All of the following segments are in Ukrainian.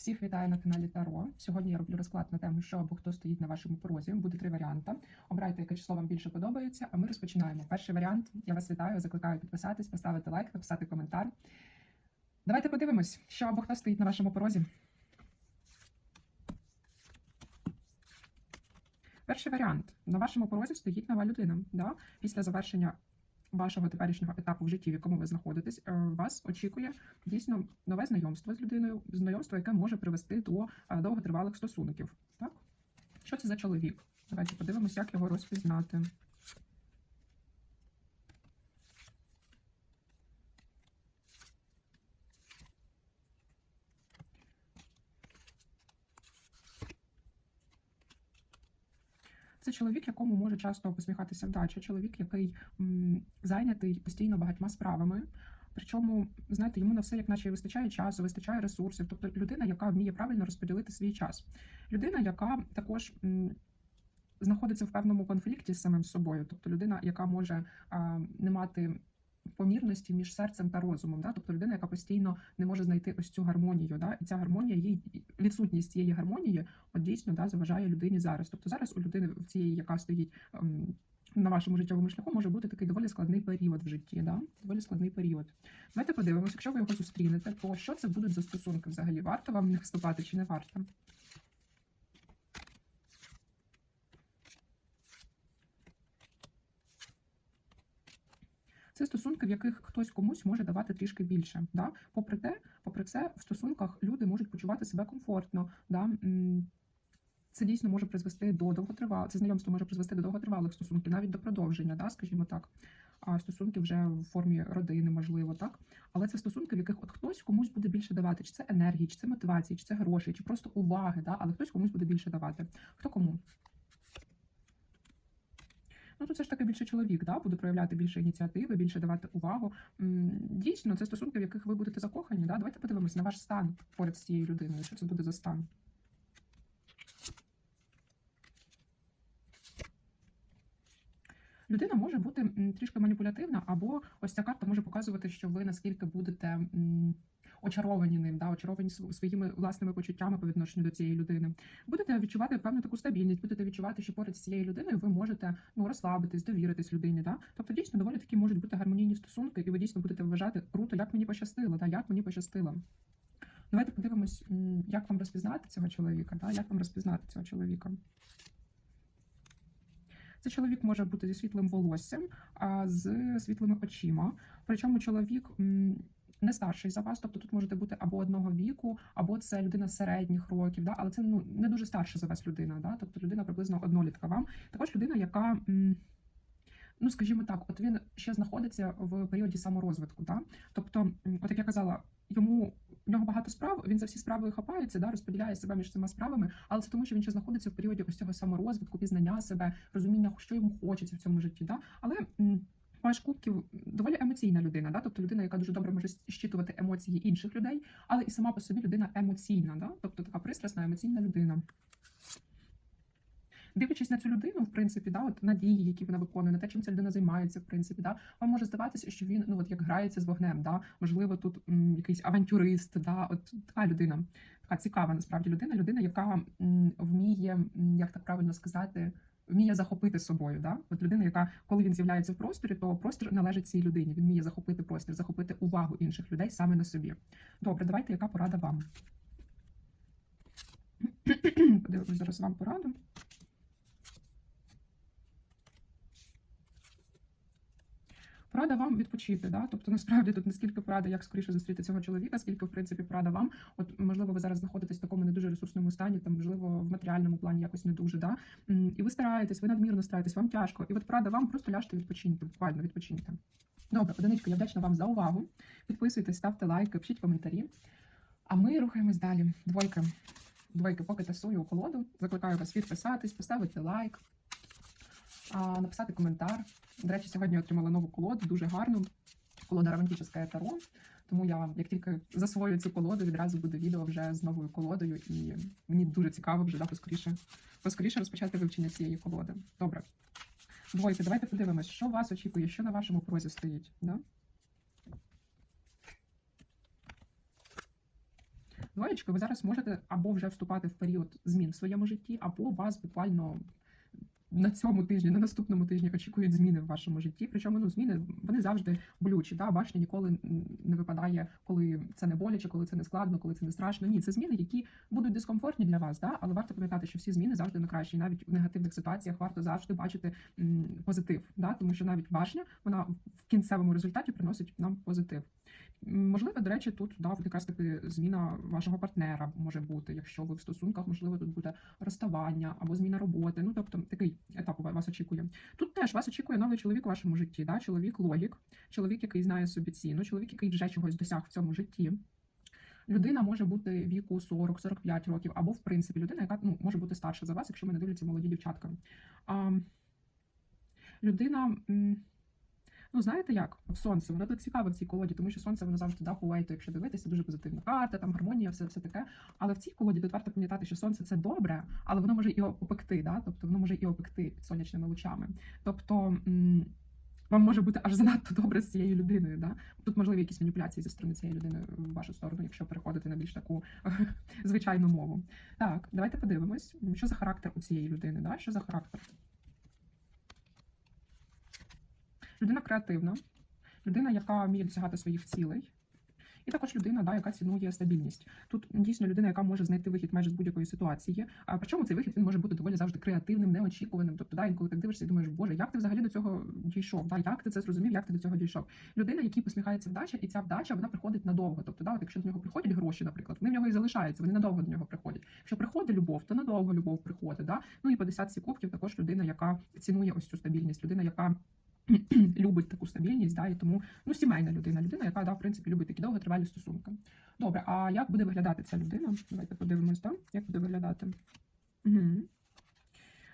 Всіх вітаю на каналі Таро. Сьогодні я роблю розклад на тему, що або хто стоїть на вашому порозі. Буде три варіанти. Обирайте, яке число вам більше подобається. А ми розпочинаємо. Перший варіант. Я вас вітаю, закликаю підписатись, поставити лайк, написати коментар. Давайте подивимось, що або хто стоїть на вашому порозі. Перший варіант. На вашому порозі стоїть нова людина. Да? Після завершення вашого теперішнього етапу в житті, в якому ви знаходитесь, е, вас очікує дійсно нове знайомство з людиною, знайомство, яке може привести до е, довготривалих стосунків. Так? Що це за чоловік? Давайте подивимося, як його розпізнати. Це чоловік, якому може часто посміхатися вдача, чоловік, який м, зайнятий постійно багатьма справами. Причому, знаєте, йому на все, як наче вистачає часу, вистачає ресурсів. Тобто людина, яка вміє правильно розподілити свій час. Людина, яка також м, знаходиться в певному конфлікті з самим собою. Тобто людина, яка може а, не мати помірності між серцем та розумом. Да? Тобто людина, яка постійно не може знайти ось цю гармонію. Да? І ця гармонія, їй відсутність цієї гармонії, от дійсно да, заважає людині зараз. Тобто зараз у людини в цієї, яка стоїть. ем, на вашому життєвому шляху може бути такий доволі складний період в житті, да? доволі складний період. Давайте подивимося, якщо ви його зустрінете, то що це будуть за стосунки взагалі? Варто вам в них вступати чи не варто? Це стосунки, в яких хтось комусь може давати трішки більше. Да? Попри те, попри це, в стосунках люди можуть почувати себе комфортно. Да? Це дійсно може призвести до довготривалих, це знайомство може призвести до довготривалих стосунків, навіть до продовження, да, скажімо так. А стосунки вже в формі родини, можливо, так. Але це стосунки, в яких от хтось комусь буде більше давати, чи це енергії, чи це мотивації, чи це гроші, чи просто уваги, да? але хтось комусь буде більше давати. Хто кому? Ну, тут все ж таки більше чоловік, да, буде проявляти більше ініціативи, більше давати увагу. Дійсно, це стосунки, в яких ви будете закохані. Да? Давайте подивимось на ваш стан поряд з цією людиною. Що це буде за стан? Людина може бути трішки маніпулятивна, або ось ця карта може показувати, що ви наскільки будете очаровані ним, да, очаровані своїми власними почуттями по відношенню до цієї людини. Будете відчувати певну таку стабільність, будете відчувати, що поряд з цією людиною ви можете ну, розслабитись, довіритись людині. Да? Тобто дійсно доволі такі можуть бути гармонійні стосунки, і ви дійсно будете вважати круто, як мені пощастило, да? як мені пощастило. Давайте подивимось, як вам розпізнати цього чоловіка, да? як вам розпізнати цього чоловіка. Це чоловік може бути зі світлим волоссям, а з світлими очима. Причому чоловік не старший за вас, тобто тут можете бути або одного віку, або це людина середніх років, да? але це ну не дуже старша за вас людина, да? тобто людина приблизно однолітка вам. Також людина, яка. Ну, скажімо так, от він ще знаходиться в періоді саморозвитку. Да? Тобто, от як я казала, йому в нього багато справ, він за всі справи хапається, да, розподіляє себе між цими справами, але це тому, що він ще знаходиться в періоді ось цього саморозвитку, пізнання себе, розуміння, що йому хочеться в цьому житті. Да? Але Паш Кубків доволі емоційна людина, да? тобто людина, яка дуже добре може щитувати емоції інших людей, але і сама по собі людина емоційна, да? тобто така пристрасна емоційна людина. Дивлячись на цю людину, в принципі, да, от надії, які вона виконує, на те, чим ця людина займається, в принципі, да, вам може здаватися, що він ну от як грається з вогнем, да, можливо, тут м, якийсь авантюрист, да, от така людина, така цікава насправді людина, людина, яка м, вміє, як так правильно сказати. Вміє захопити собою, да? От людина, яка, коли він з'являється в просторі, то простір належить цій людині. Він вміє захопити простір, захопити увагу інших людей саме на собі. Добре, давайте, яка порада вам? Подивимось зараз вам пораду. Порада вам відпочити, да? тобто насправді тут не скільки порада, як скоріше зустріти цього чоловіка, скільки в принципі порада вам. От можливо, ви зараз знаходитесь в такому не дуже ресурсному стані, там можливо в матеріальному плані якось не дуже. Да? І ви стараєтесь, ви надмірно стараєтесь, вам тяжко. І от порада вам просто ляжте відпочиньте, буквально відпочиньте. Добре, одиничка, я вдячна вам за увагу. Підписуйтесь, ставте лайки, пишіть коментарі. А ми рухаємось далі. Двойка. Двойки, поки тасую у колоду. Закликаю вас підписатись, поставити лайк, написати коментар. До речі, сьогодні отримала нову колоду, дуже гарну. Колода романтичне таро. Тому я, як тільки засвою цю колоду, відразу буде відео вже з новою колодою, і мені дуже цікаво вже да, поскоріше, поскоріше розпочати вивчення цієї колоди. Добре. Двойки, давайте подивимось, що вас очікує, що на вашому прозі стоїть. Да? Двоєчки, ви зараз можете або вже вступати в період змін в своєму житті, або вас буквально на цьому тижні, на наступному тижні очікують зміни в вашому житті. Причому ну зміни вони завжди болючі. Да? Башня ніколи не випадає, коли це не боляче, коли це не складно, коли це не страшно. Ні, це зміни, які будуть дискомфортні для вас, да? але варто пам'ятати, що всі зміни завжди на краще. І навіть в негативних ситуаціях варто завжди бачити позитив. Да? Тому що навіть башня вона в кінцевому результаті приносить нам позитив. Можливо, до речі, тут да, якраз таки зміна вашого партнера може бути, якщо ви в стосунках, можливо, тут буде розставання або зміна роботи. Ну тобто такий етап у вас очікує. Тут теж вас очікує новий чоловік у вашому житті. Да? Чоловік логік, чоловік, який знає собі ціну, чоловік, який вже чогось досяг в цьому житті. Людина може бути віку 40-45 років, або в принципі людина, яка ну, може бути старша за вас, якщо мене дивляться молоді дівчатка. А, людина. Ну, знаєте як? Сонце, воно тут цікаве в цій колоді, тому що сонце воно завжди да, хувейто, якщо дивитися, дуже позитивна карта, там гармонія, все, все таке. Але в цій колоді тут варто пам'ятати, що сонце це добре, але воно може і опекти, да? тобто воно може і опекти під сонячними лучами. Тобто вам може бути аж занадто добре з цією людиною. Да? Тут можливі якісь маніпуляції зі сторони цієї людини в вашу сторону, якщо переходити на більш таку звичайну мову. Так, давайте подивимось, що за характер у цієї людини. Да? Що за характер? Людина креативна, людина, яка вміє досягати своїх цілей. І також людина, да, яка цінує стабільність. Тут дійсно людина, яка може знайти вихід майже з будь-якої ситуації. А причому цей вихід він може бути доволі завжди креативним, неочікуваним. Тобто, да, інколи так дивишся і думаєш, боже, як ти взагалі до цього дійшов? Да, як ти це зрозумів, як ти до цього дійшов? Людина, якій посміхається вдача, і ця вдача вона приходить надовго. Тобто, да, от якщо до нього приходять гроші, наприклад, вони в нього і залишаються, вони надовго до нього приходять. Якщо приходить любов, то надовго любов приходить. Да? Ну і по десятці кубків також людина, яка цінує ось цю стабільність, людина, яка любить таку стабільність, да, і тому ну, сімейна людина, людина, яка да, в принципі любить такі довготривалі стосунки. Добре, а як буде виглядати ця людина? Давайте подивимось, да? як буде виглядати. Угу.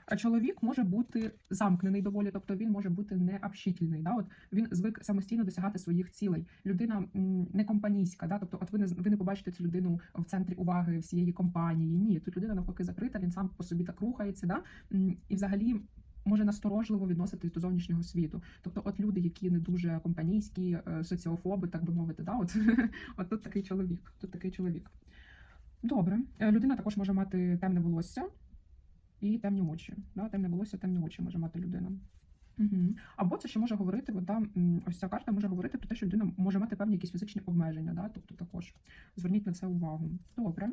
А чоловік може бути замкнений доволі, тобто він може бути необщительний. Да? От він звик самостійно досягати своїх цілей. Людина не компанійська, да? тобто, от ви не ви не побачите цю людину в центрі уваги всієї компанії. Ні, тут людина навпаки закрита, він сам по собі так рухається, да? І взагалі. Може насторожливо відноситись до зовнішнього світу. Тобто, от люди, які не дуже компанійські, е, соціофоби, так би мовити, да, от, от тут такий чоловік. Тут такий чоловік. Добре. Е, Людина також може мати темне волосся і темні очі. Да? Темне волосся, темні очі може мати людина. Угу. Або це ще може говорити, от, ось ця карта може говорити про те, що людина може мати певні якісь фізичні обмеження. Да? Тобто також зверніть на це увагу. Добре.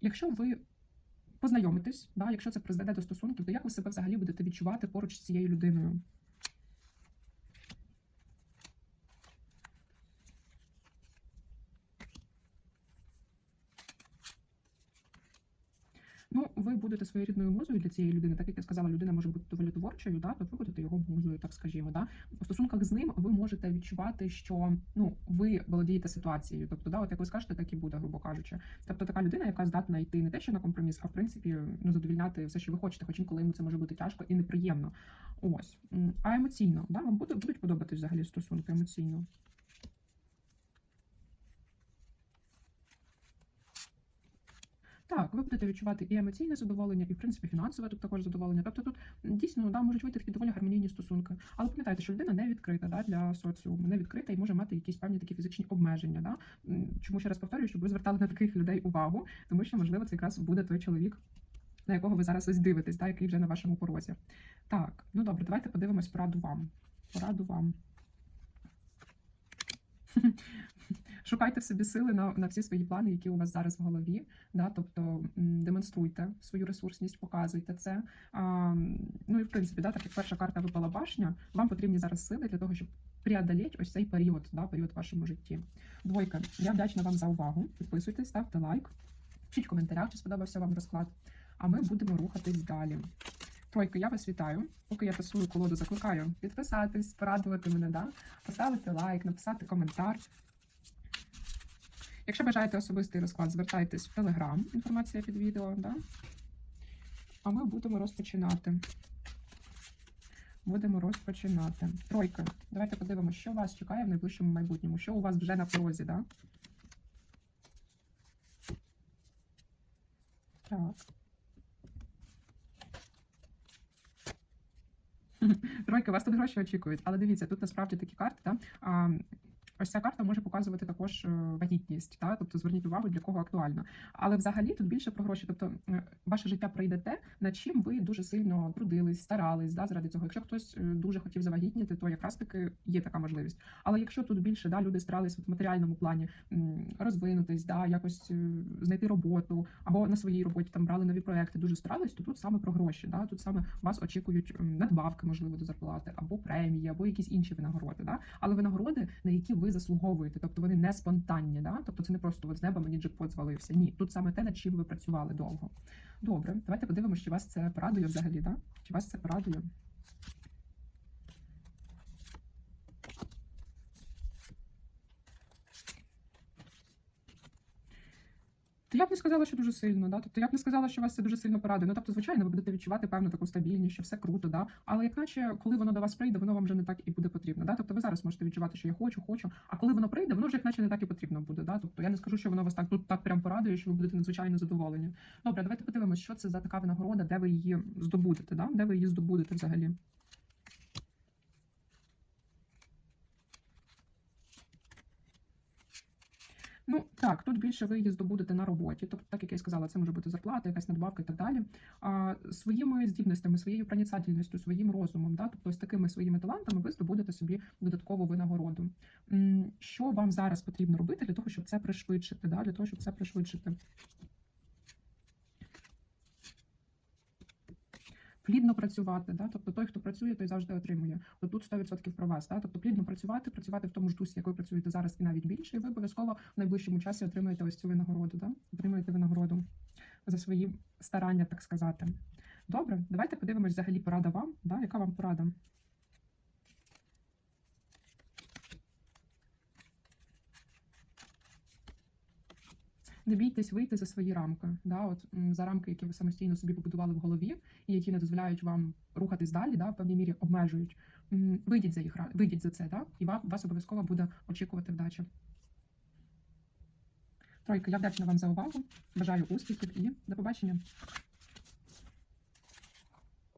Якщо ви познайомитесь, да, якщо це призведе до стосунків, то як ви себе взагалі будете відчувати поруч з цією людиною? Ну, ви будете своєрідною музою для цієї людини, так як я сказала, людина може бути доволі творчою, да, то ви будете його музою, так скажімо. Да. У стосунках з ним ви можете відчувати, що ну ви володієте ситуацією. Тобто, да, от як ви скажете, так і буде, грубо кажучи. Тобто така людина, яка здатна йти не те, що на компроміс, а в принципі ну задовільняти все, що ви хочете, хоч інколи йому це може бути тяжко і неприємно. Ось. А емоційно, да, вам буде, будуть подобатись взагалі стосунки емоційно. Так, ви будете відчувати і емоційне задоволення, і в принципі фінансове тут також задоволення. Тобто тут дійсно да, можуть бути такі доволі гармонійні стосунки. Але пам'ятайте, що людина не відкрита да, для соціуму, не відкрита і може мати якісь певні такі фізичні обмеження. Да? Чому ще раз повторюю, щоб ви звертали на таких людей увагу, тому що можливо це якраз буде той чоловік. На якого ви зараз ось дивитесь, да, який вже на вашому порозі. Так, ну добре, давайте подивимось пораду вам. Пораду вам. Шукайте в собі сили на, на всі свої плани, які у вас зараз в голові. Да? Тобто демонструйте свою ресурсність, показуйте це. А, ну і в принципі, да, так як перша карта випала башня, вам потрібні зараз сили для того, щоб преодолеть ось цей період, да, період в вашому житті. Двойка, я вдячна вам за увагу. Підписуйтесь, ставте лайк, пишіть в коментарях, чи сподобався вам розклад. А ми будемо рухатись далі. Тройка, я вас вітаю. Поки я тасую колоду, закликаю підписатись, порадувати мене, да? поставити лайк, написати коментар. Якщо бажаєте особистий розклад, звертайтесь в Телеграм, інформація під відео, да? А ми будемо розпочинати. Будемо розпочинати. Тройка. Давайте подивимося, що вас чекає в найближчому майбутньому, що у вас вже на порозі, да? Так. Тройка, вас тут гроші очікують, але дивіться, тут насправді такі карти, да? Ось ця карта може показувати також е, вагітність, та тобто зверніть увагу, для кого актуально. Але взагалі тут більше про гроші. Тобто е, ваше життя прийде те, над чим ви дуже сильно трудились, старались да, заради цього. Якщо хтось е, дуже хотів завагітніти, то якраз таки є така можливість. Але якщо тут більше да, люди старались в матеріальному плані розвинутись, да, якось знайти роботу або на своїй роботі там брали нові проекти, дуже старались, то тут саме про гроші. Да, тут саме вас очікують надбавки, можливо, до зарплати, або премії, або якісь інші винагороди. Да? Але винагороди, на які ви заслуговуєте, тобто вони не спонтанні, да? тобто це не просто от з неба мені джекпот звалився. Ні, тут саме те, над чим ви працювали довго. Добре, давайте подивимося, чи вас це порадує взагалі, да? Чи вас це порадує? То я б не сказала, що дуже сильно, да? тобто я б не сказала, що вас це дуже сильно порадує. Ну, тобто, звичайно, ви будете відчувати певну таку стабільність, що все круто, да? але як наче, коли воно до вас прийде, воно вам вже не так і буде потрібно. Да? Тобто ви зараз можете відчувати, що я хочу, хочу, а коли воно прийде, воно вже як наче не так і потрібно буде. Да? Тобто я не скажу, що воно вас так тут так прям порадує, що ви будете надзвичайно задоволені. Добре, давайте подивимося, що це за така винагорода, де ви її здобудете, да? де ви її здобудете взагалі. Ну так, тут більше ви її здобудете на роботі. Тобто, так як я сказала, це може бути зарплата, якась надбавка і так далі. А своїми здібностями, своєю проніцательністю, своїм розумом, да, тобто з такими своїми талантами ви здобудете собі додаткову винагороду. Що вам зараз потрібно робити для того, щоб це пришвидшити? Да, для того, щоб це пришвидшити. Плідно працювати, да? тобто той, хто працює, той завжди отримує. От тут 100% про вас. Да? Тобто плідно працювати, працювати в тому ж дусі, як ви працюєте зараз, і навіть більше, і ви обов'язково в найближчому часі отримаєте ось цю винагороду. Да? Отримаєте винагороду за свої старання, так сказати. Добре, давайте подивимось взагалі порада вам. Да? Яка вам порада? Не бійтесь вийти за свої рамки, да, от за рамки, які ви самостійно собі побудували в голові, і які не дозволяють вам рухатись далі, да, в певній мірі обмежують. Вийдіть за їх вийдіть за це, да, і вам вас обов'язково буде очікувати вдача. Тройка, я вдячна вам за увагу. Бажаю успіхів і до побачення.